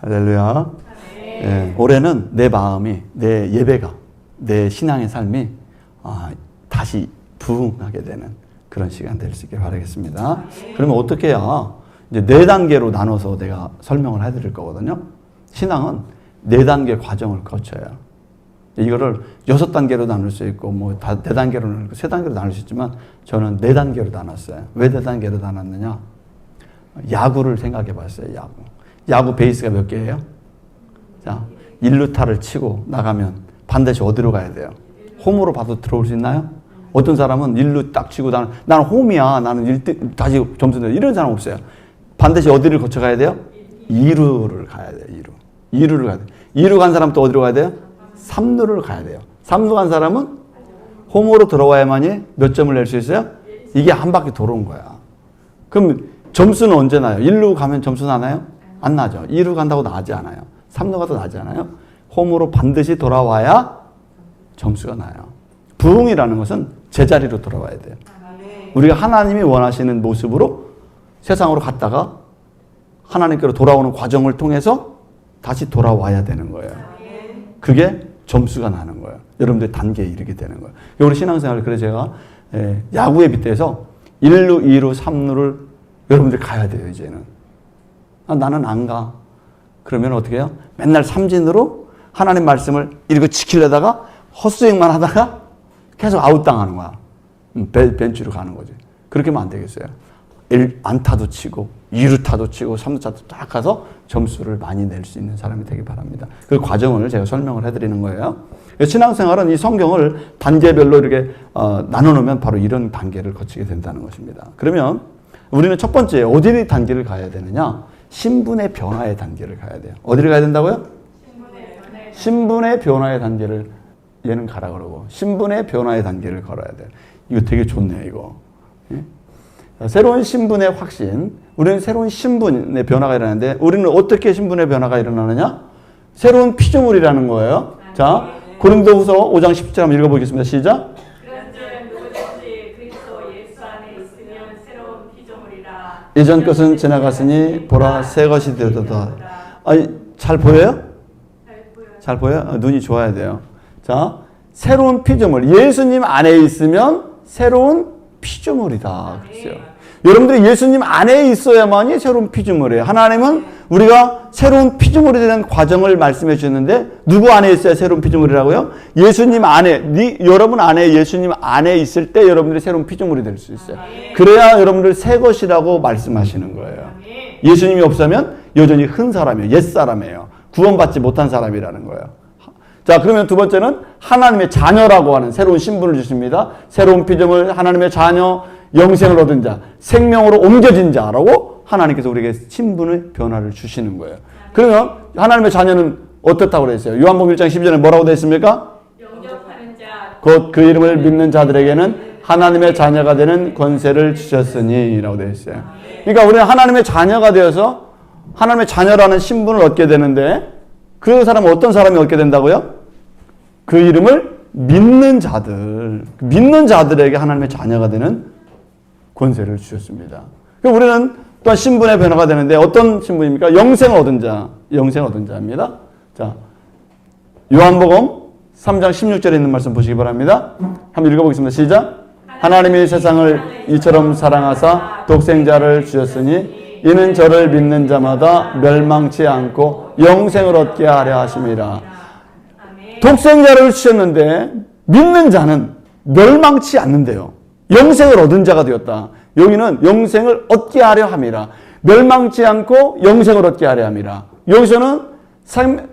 할렐루야. 예, 올해는 내 마음이, 내 예배가, 내 신앙의 삶이 아, 다시 부흥하게 되는 그런 시간 될 수 있길 바라겠습니다. 그러면 어떻게 해야 이제 네 단계로 나눠서 내가 설명을 해드릴 거거든요. 신앙은 네 단계 과정을 거쳐요. 이거를 여섯 단계로 나눌 수 있고 뭐네 단계로 나누고 세 단계로 나눌 수 있지만 저는 네 단계로 나눴어요. 왜 네 단계로 나눴느냐? 야구를 생각해 봤어요. 야구. 야구 베이스가 몇 개예요? 자, 1루타를 치고 나가면 반드시 어디로 가야 돼요? 홈으로 봐도 들어올 수 있나요? 어떤 사람은 1루 딱 치고 나는 나는 홈이야. 나는 1등 다시 점수 내. 이런 사람 없어요. 반드시 어디를 거쳐 가야 돼요? 2루를 가야 돼요. 2루. 2루를 가야 돼요. 2루 간 사람 또 어디로 가야 돼요? 3루를 가야 돼요. 3루 간 사람은 홈으로 들어와야만이 몇 점을 낼 수 있어요? 이게 한 바퀴 돌아온 거야. 그럼 점수는 언제 나요? 1루 가면 점수 나나요? 안 나죠. 2루 간다고 나지 않아요. 3루 가도 나지 않아요. 홈으로 반드시 돌아와야 점수가 나요. 부흥이라는 것은 제자리로 돌아와야 돼요. 우리가 하나님이 원하시는 모습으로 세상으로 갔다가 하나님께로 돌아오는 과정을 통해서 다시 돌아와야 되는 거예요. 그게 점수가 나는 거예요. 여러분들 단계에 이르게 되는 거예요. 우리 신앙생활 그래서 제가 예, 야구에 빗대서 1루, 2루, 3루를 여러분들 가야 돼요, 이제는. 아, 나는 안 가. 그러면 어떻게 해요? 맨날 삼진으로 하나님 말씀을 읽어 지키려다가 헛스윙만 하다가 계속 아웃당하는 거야. 음, 벤- 벤치로 가는 거지. 그렇게 하면 안 되겠어요. 1, 안타도 치고 2루타도 치고 3루타도 딱 가서 점수를 많이 낼 수 있는 사람이 되기 바랍니다. 그 과정을 제가 설명을 해드리는 거예요. 신앙생활은 이 성경을 단계별로 이렇게 어, 나눠놓으면 바로 이런 단계를 거치게 된다는 것입니다. 그러면 우리는 첫 번째 어디 단계를 가야 되느냐? 신분의 변화의 단계를 가야 돼요. 어디를 가야 된다고요? 신분의 변화의 단계를 얘는 가라 그러고 신분의 변화의 단계를 걸어야 돼요. 이거 되게 좋네요, 이거. 예? 새로운 신분의 확신. 우리는 새로운 신분의 변화가 일어나는데 우리는 어떻게 신분의 변화가 일어나느냐? 새로운 피조물이라는 거예요. 자, 고린도후서 5장 17절 한번 읽어보겠습니다. 시작. 그런즉 누구든지 그리스도 예수 안에 있으면 새로운 피조물이라 예전 것은 지나갔으니 보라 새 것이 되었다. 아니, 잘 보여요? 잘 보여. 잘 보여? 어, 눈이 좋아야 돼요. 자, 새로운 피조물. 예수님 안에 있으면 새로운 피조물이다. 그랬어요. 여러분들이 예수님 안에 있어야만이 새로운 피조물이에요. 하나님은 우리가 새로운 피조물이 되는 과정을 말씀해 주셨는데 누구 안에 있어야 새로운 피조물이라고요? 예수님 안에, 네, 여러분 안에 예수님 안에 있을 때 여러분들이 새로운 피조물이 될 수 있어요. 그래야 여러분들 새 것이라고 말씀하시는 거예요. 예수님이 없으면 여전히 흔 사람이에요. 옛 사람이에요. 구원받지 못한 사람이라는 거예요. 자, 그러면 두 번째는 하나님의 자녀라고 하는 새로운 신분을 주십니다. 새로운 피조물, 하나님의 자녀, 영생을 얻은 자, 생명으로 옮겨진 자라고 하나님께서 우리에게 신분의 변화를 주시는 거예요. 그러면 하나님의 자녀는 어떻다고 그랬어요? 요한복음 1장 12절에 뭐라고 되어 있습니까? 곧 그 이름을 믿는 자들에게는 하나님의 자녀가 되는 권세를 주셨으니 라고 되어 있어요. 그러니까 우리는 하나님의 자녀가 되어서 하나님의 자녀라는 신분을 얻게 되는데 그 사람은 어떤 사람이 얻게 된다고요? 그 이름을 믿는 자들, 믿는 자들에게 하나님의 자녀가 되는 권세를 주셨습니다. 그러니까 우리는 또한 신분의 변화가 되는데 어떤 신분입니까? 영생을 얻은 자, 영생을 얻은 자입니다. 자, 요한복음 3장 16절에 있는 말씀 보시기 바랍니다. 한번 읽어보겠습니다. 시작. 하나님이 세상을 이처럼 사랑하사 독생자를 주셨으니 이는 저를 믿는 자마다 멸망치 않고 영생을 얻게 하려 하심이라. 독생자를 주셨는데 믿는 자는 멸망치 않는데요. 영생을 얻은 자가 되었다. 여기는 영생을 얻게 하려 함이라. 멸망치 않고 영생을 얻게 하려 함이라. 여기서는 생-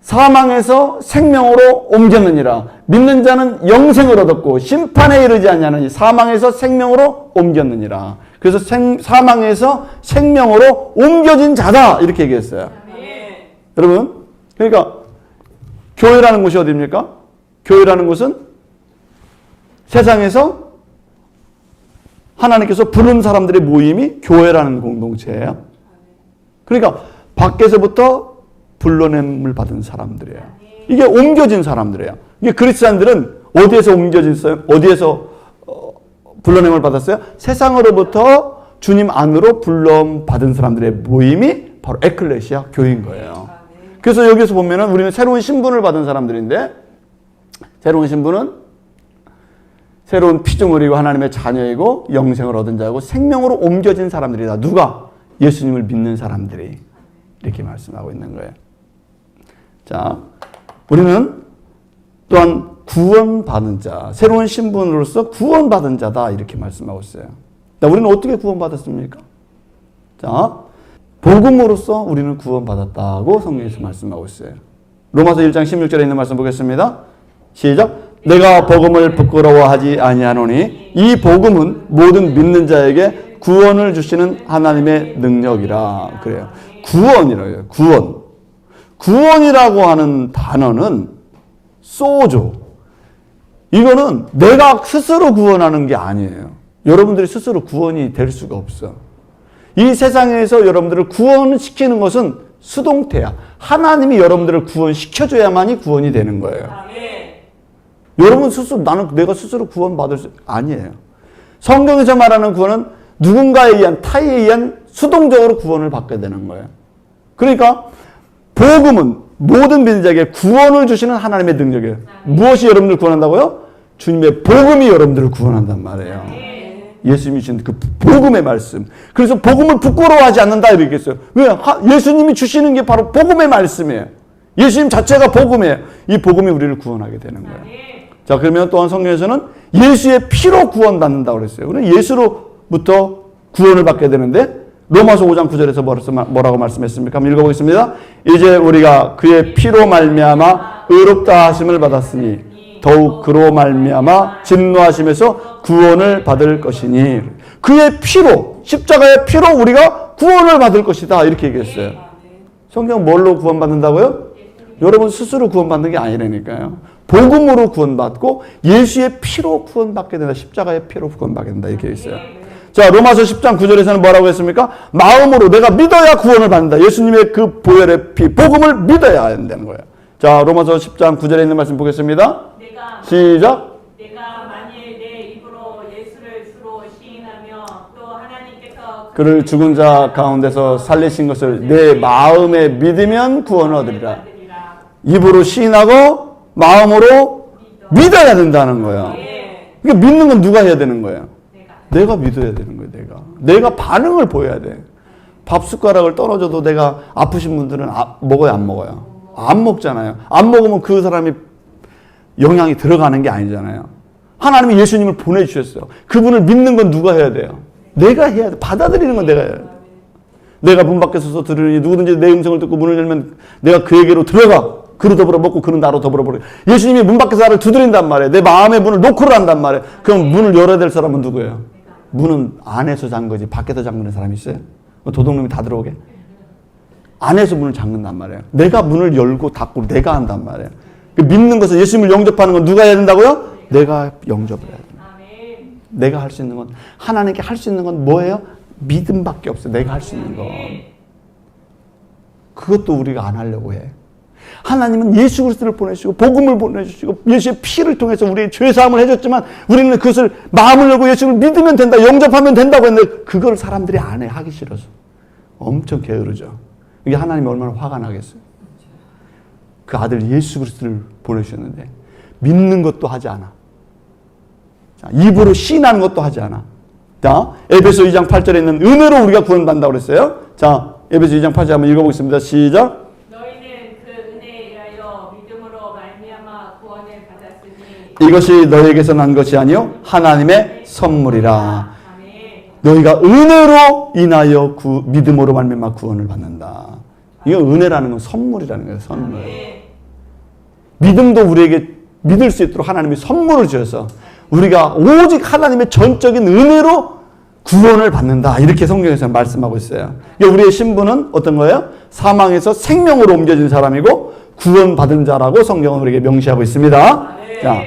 사망에서 생명으로 옮겼느니라. 믿는 자는 영생을 얻었고 심판에 이르지 않냐는 사망에서 생명으로 옮겼느니라. 그래서 생- 사망에서 생명으로 옮겨진 자다 이렇게 얘기했어요. 아멘. 여러분, 그러니까 교회라는 곳이 어디입니까? 교회라는 곳은 세상에서 하나님께서 부른 사람들의 모임이 교회라는 공동체예요. 그러니까 밖에서부터 불러냄을 받은 사람들이에요. 이게 옮겨진 사람들이에요. 이게 그리스도인들은 어디에서 옮겨졌어요? 어디에서 어, 불러냄을 받았어요? 세상으로부터 주님 안으로 불러 받은 사람들의 모임이 바로 에클레시아 교인 거예요. 그래서 여기서 보면은 우리는 새로운 신분을 받은 사람들인데 새로운 신분은 새로운 피조물이고 하나님의 자녀이고 영생을 얻은 자고 생명으로 옮겨진 사람들이다. 누가? 예수님을 믿는 사람들이 이렇게 말씀하고 있는 거예요. 자, 우리는 또한 구원받은 자, 새로운 신분으로서 구원받은 자다 이렇게 말씀하고 있어요. 자, 우리는 어떻게 구원받았습니까? 자, 복음으로써 우리는 구원받았다고 성경에서 말씀하고 있어요. 로마서 1장 16절에 있는 말씀 보겠습니다. 시작. 내가 복음을 부끄러워하지 아니하노니 이 복음은 모든 믿는 자에게 구원을 주시는 하나님의 능력이라 그래요. 구원이라고요. 구원. 구원이라고 하는 단어는 소조. 이거는 내가 스스로 구원하는 게 아니에요. 여러분들이 스스로 구원이 될 수가 없어. 이 세상에서 여러분들을 구원시키는 것은 수동태야. 하나님이 여러분들을 구원시켜줘야만이 구원이 되는 거예요. 여러분 스스로 나는 내가 스스로 구원받을 수 아니에요. 성경에서 말하는 구원은 누군가에 의한 타에 의한 수동적으로 구원을 받게 되는 거예요. 그러니까 복음은 모든 민족에게 구원을 주시는 하나님의 능력이에요. 무엇이 여러분들 구원한다고요? 주님의 복음이 여러분들을 구원한단 말이에요. 예수님이 주신 그 복음의 말씀. 그래서 복음을 부끄러워하지 않는다 이렇게 했어요. 왜? 하- 예수님이 주시는 게 바로 복음의 말씀이에요. 예수님 자체가 복음이에요. 이 복음이 우리를 구원하게 되는 거예요. 자, 그러면 또한 성경에서는 예수의 피로 구원받는다고 그랬어요. 우리는 예수로부터 구원을 받게 되는데 로마서 5장 9절에서 뭐라고 말씀했습니까? 한번 읽어보겠습니다. 이제 우리가 그의 피로 말미암아 의롭다 하심을 받았으니 더욱 그로 말미암아 진노하심에서 구원을 받을 것이니 그의 피로 십자가의 피로 우리가 구원을 받을 것이다 이렇게 얘기했어요. 성경 뭘로 구원받는다고요? 여러분 스스로 구원받는 게 아니라니까요. 복음으로 구원받고 예수의 피로 구원받게 된다. 십자가의 피로 구원받게 된다. 이렇게 있어요. 자, 로마서 10장 9절에서는 뭐라고 했습니까? 마음으로 내가 믿어야 구원을 받는다. 예수님의 그 보혈의 피, 복음을 믿어야 된다는 거예요. 자, 로마서 10장 9절에 있는 말씀 보겠습니다. 내가 시작. 내가 만일 내 입으로 예수를 주로 시인하며 또 하나님께서 그를 죽은 자 가운데서 살리신 것을 내 마음에 믿으면 구원을 얻으리라. 입으로 시인하고 마음으로 믿어야 된다는 거예요. 그러니까 믿는 건 누가 해야 되는 거예요? 내가 믿어야 되는 거예요, 내가. 내가 반응을 보여야 돼. 밥 숟가락을 떨어져도 내가 아프신 분들은 아, 먹어요, 안 먹어요? 안 먹잖아요. 안 먹으면 그 사람이 영향이 들어가는 게 아니잖아요. 하나님이 예수님을 보내주셨어요. 그분을 믿는 건 누가 해야 돼요? 내가 해야 돼. 받아들이는 건 내가 해야 돼. 내가 문 밖에 서서 들으니 누구든지 내 음성을 듣고 문을 열면 내가 그에게로 들어가. 그로 더불어 먹고 그는 나로 더불어 버려. 예수님이 문 밖에서 나를 두드린단 말이에요. 내 마음의 문을 노크를 한단 말이에요. 그럼 문을 열어야 될 사람은 누구예요? 문은 안에서 잠 거지 밖에서 잠그는 사람이 있어요? 뭐 도둑놈이 다 들어오게? 안에서 문을 잠근단 말이에요. 내가 문을 열고 닫고 내가 한단 말이에요. 그 믿는 것은 예수님을 영접하는 건 누가 해야 된다고요? 내가 영접을 해야. 아멘. 내가 할 수 있는 건 하나님께 할 수 있는 건 뭐예요? 믿음밖에 없어요. 내가 할 수 있는 건 그것도 우리가 안 하려고 해. 하나님은 예수 그리스도를 보내주시고 복음을 보내주시고 예수의 피를 통해서 우리의 죄 사함을 해줬지만 우리는 그것을 마음을 열고 예수를 믿으면 된다, 영접하면 된다고 했는데 그걸 사람들이 안 해, 하기 싫어서 엄청 게으르죠. 이게 하나님이 얼마나 화가 나겠어요. 그 아들 예수 그리스도를 보내주셨는데 믿는 것도 하지 않아. 자, 입으로 시인하는 것도 하지 않아. 자, 에베소 2장 8절에 있는 은혜로 우리가 구원받는다고 그랬어요. 자, 에베소 2장 8절 한번 읽어보겠습니다. 시작. 너희는 그 은혜에 의하여 믿음으로 말미암아 구원을 받았으니 이것이 너에게서 난 것이 아니요 하나님의 선물이라. 너희가 은혜로 인하여 구, 믿음으로 말미암아 구원을 받는다. 이거 은혜라는 건 선물이라는 거예요. 선물. 믿음도 우리에게 믿을 수 있도록 하나님이 선물을 주셔서 우리가 오직 하나님의 전적인 은혜로 구원을 받는다. 이렇게 성경에서 말씀하고 있어요. 우리의 신분은 어떤 거예요? 사망에서 생명으로 옮겨진 사람이고 구원받은 자라고 성경은 우리에게 명시하고 있습니다. 자,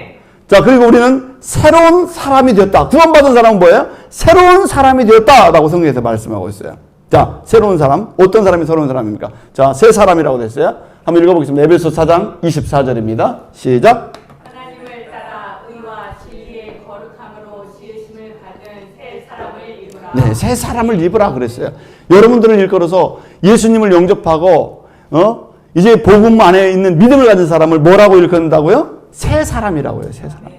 자, 그리고 우리는 새로운 사람이 되었다. 구원받은 사람은 뭐예요? 새로운 사람이 되었다라고 성경에서 말씀하고 있어요. 자, 새로운 사람. 어떤 사람이 새로운 사람입니까? 자, 새 사람이라고 됐어요. 한번 읽어보겠습니다. 에베소 4장 24절입니다. 시작. 하나님을 따라 의와 진리의 거룩함으로 지으심을 받은 새 사람을 이루라. 네, 새 사람을 입으라 그랬어요. 여러분들을 일컬어서 예수님을 영접하고 어? 이제 복음 안에 있는 믿음을 가진 사람을 뭐라고 일컫는다고요? 새 사람이라고요. 새 사람.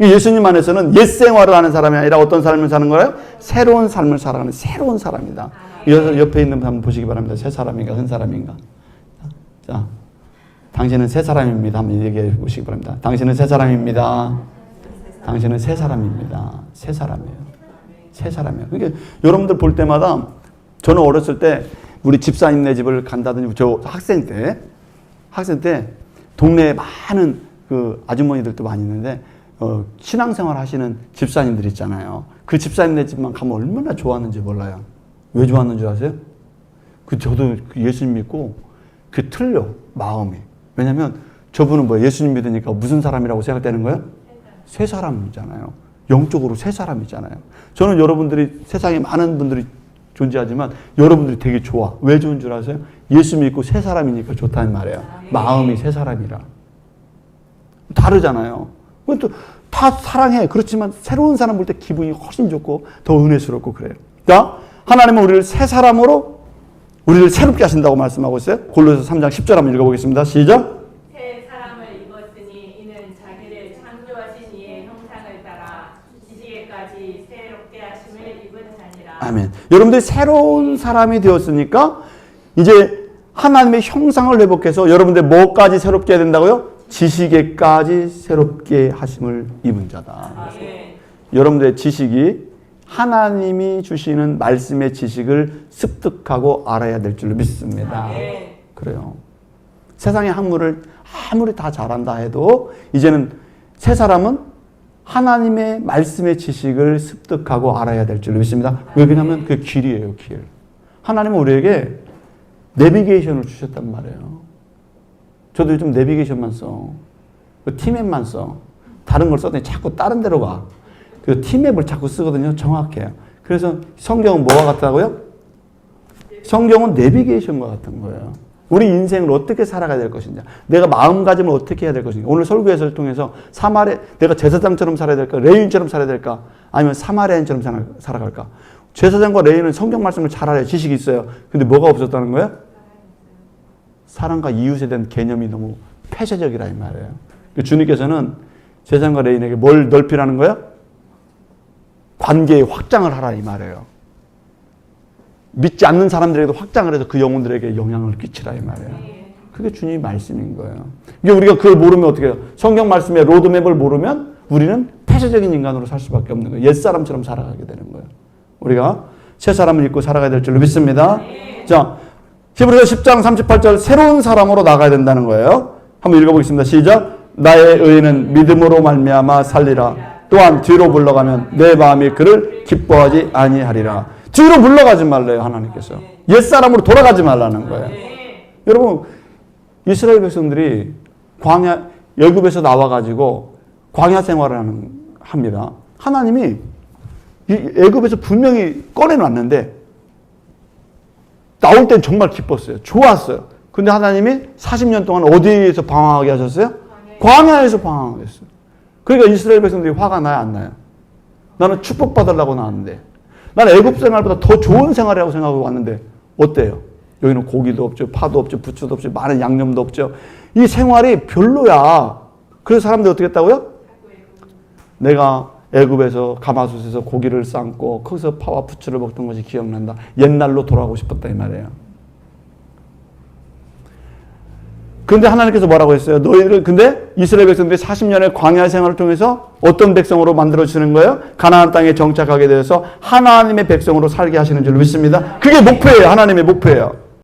예수님 안에서는 옛 생활을 하는 사람이 아니라 어떤 삶을 사는 거예요? 새로운 삶을 살아가는 새로운 사람이다. 여- 옆에 있는 분 한번 보시기 바랍니다. 새 사람인가 큰 사람인가? 자, 당신은 새 사람입니다. 한번 얘기해 보시기 바랍니다. 당신은 새 사람입니다. 당신은 새 사람입니다. 새 사람이에요. 새 사람이에요. 그러니까 여러분들 볼 때마다 저는 어렸을 때 우리 집사님네 집을 간다든지 저 학생 때 학생 때 동네에 많은 그 아주머니들도 많이 있는데 어, 신앙생활 하시는 집사님들 있잖아요. 그 집사님네 집만 가면 얼마나 좋았는지 몰라요. 왜 좋았는 줄 아세요? 그 저도 그 예수님 믿고 그 틀려 마음이. 왜냐면 저분은 뭐 예수님 믿으니까 무슨 사람이라고 생각되는 거예요? 새 사람이잖아요. 영적으로 새 사람이잖아요. 저는 여러분들이 세상에 많은 분들이 존재하지만 여러분들이 되게 좋아. 왜 좋은 줄 아세요? 예수 믿고 새 사람이니까 좋다는 말이에요. 마음이 새 사람이라. 다르잖아요. 또다 사랑해. 그렇지만 새로운 사람 볼 때 기분이 훨씬 좋고 더 은혜스럽고 그래요. 자, 하나님은 우리를 새 사람으로 우리를 새롭게 하신다고 말씀하고 있어요. 골로새 3장 10절 한번 읽어보겠습니다. 시작. 아멘. 여러분들이 새로운 사람이 되었으니까 이제 하나님의 형상을 회복해서 여러분들 뭐까지 새롭게 해야 된다고요? 지식에까지 새롭게 하심을 입은 자다. 여러분들의 지식이 하나님이 주시는 말씀의 지식을 습득하고 알아야 될 줄로 믿습니다. 그래요. 세상의 학문을 아무리 다 잘한다 해도 이제는 새 사람은 하나님의 말씀의 지식을 습득하고 알아야 될 줄로 믿습니다. 왜 그러냐면 그 길이에요, 길. 하나님은 우리에게 내비게이션을 주셨단 말이에요. 저도 요즘 내비게이션만 써. 그 티맵만 써. 다른 걸 써더니 자꾸 다른 데로 가. 그 티맵을 자꾸 쓰거든요. 정확해요. 그래서 성경은 뭐와 같다고요? 성경은 내비게이션과 같은 거예요. 우리 인생을 어떻게 살아가야 될 것인지, 내가 마음가짐을 어떻게 해야 될 것인지. 오늘 설교에서를 통해서 사마리 내가 제사장처럼 살아야 될까, 레인처럼 살아야 될까, 아니면 사마리아인처럼 살아- 살아갈까. 제사장과 레인은 성경 말씀을 잘 알아야 지식이 있어요. 근데 뭐가 없었다는 거예요? 사랑과 이웃에 대한 개념이 너무 폐쇄적이라 이 말이에요. 그 주님께서는 제사장과 레인에게 뭘 넓히라는 거예요? 관계의 확장을 하라 이 말이에요. 믿지 않는 사람들에게도 확장을 해서 그 영혼들에게 영향을 끼치라 이 말이에요. 그게 주님의 말씀인 거예요. 이게 우리가 그걸 모르면 어떻게 해요? 성경 말씀의 로드맵을 모르면 우리는 폐쇄적인 인간으로 살 수밖에 없는 거예요. 옛사람처럼 살아가게 되는 거예요. 우리가 새 사람을 입고 살아가야 될 줄로 믿습니다. 자, 히브리서 10장 38절 새로운 사람으로 나가야 된다는 거예요. 한번 읽어보겠습니다. 시작. 나의 의는 믿음으로 말미암아 살리라. 또한 뒤로 물러가면 내 마음이 그를 기뻐하지 아니하리라. 뒤로 물러가지 말래요 하나님께서. 옛 사람으로 돌아가지 말라는 거예요. 여러분 이스라엘 백성들이 광야 애굽에서 나와 가지고 광야 생활을 하는 합니다. 하나님이 이 애굽에서 분명히 꺼내 놨는데 나올 땐 정말 기뻤어요. 좋았어요. 근데 하나님이 40년 동안 어디에서 방황하게 하셨어요? 광야에서 방황하게 했어요. 그러니까 이스라엘 백성들이 화가 나요, 안 나요? 나는 축복받으려고 나왔는데. 나는 애굽 생활보다 더 좋은 생활이라고 생각하고 왔는데 어때요? 여기는 고기도 없죠, 파도 없죠, 부추도 없죠, 많은 양념도 없죠. 이 생활이 별로야. 그래서 사람들이 어떻게 했다고요? 내가 애굽에서 가마솥에서 고기를 삶고 거기서 파와 부추를 먹던 것이 기억난다. 옛날로 돌아가고 싶었다 이 말이에요. 근데 하나님께서 뭐라고 했어요? 너희들 근데 이스라엘 백성들이 40년의 광야 생활을 통해서 어떤 백성으로 만들어 주시는 거예요? 가나안 땅에 정착하게 되어서 하나님의 백성으로 살게 하시는 줄 믿습니다. 그게 목표예요. 하나님의 목표예요.